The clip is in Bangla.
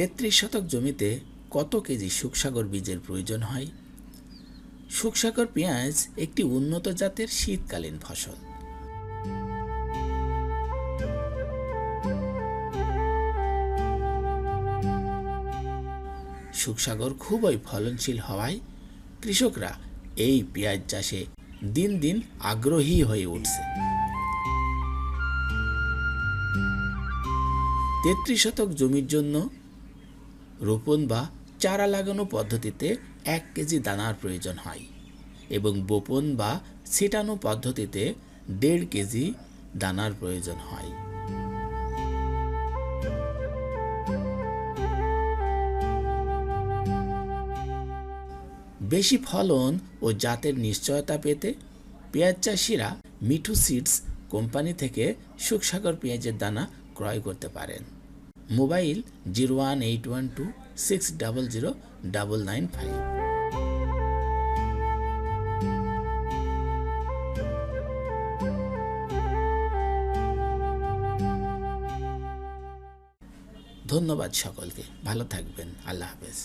তেত্রিশ শতক জমিতে কত কেজি শুকসাগর বীজের প্রয়োজন হয়? শুকসাগর পেঁয়াজ একটি উন্নত জাতের শীতকালীন ফসল। শুকসাগর খুবই ফলনশীল হওয়ায় কৃষকরা এই পেঁয়াজ চাষে দিন দিন আগ্রহী হয়ে উঠছে। তেত্রিশ শতক জমির জন্য রোপণ বা চারা লাগানো পদ্ধতিতে এক কেজি দানার প্রয়োজন হয় এবং বোপন বা ছিটানো পদ্ধতিতে দেড় কেজি দানার প্রয়োজন হয়। বেশি ফলন ও জাতের নিশ্চয়তা পেতে পেঁয়াজ চাষিরা মিঠু সিডস কোম্পানি থেকে সুখসাগর পেঁয়াজের দানা ক্রয় করতে পারেন। Mobile zero one eight one two six double zero double nine five. ধন্যবাদ সকলকে। ভালো থাকবেন। আল্লাহ হাফেজ।